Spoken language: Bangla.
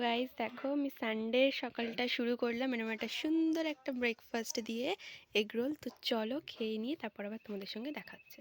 গাইস দেখো আমি সানডে সকালটা শুরু করলাম। মানে এরকম একটা সুন্দর একটা ব্রেকফাস্ট দিয়ে এগরোল তো চলো খেয়ে নিয়ে তারপর আবার তোমাদের সঙ্গে দেখাচ্ছে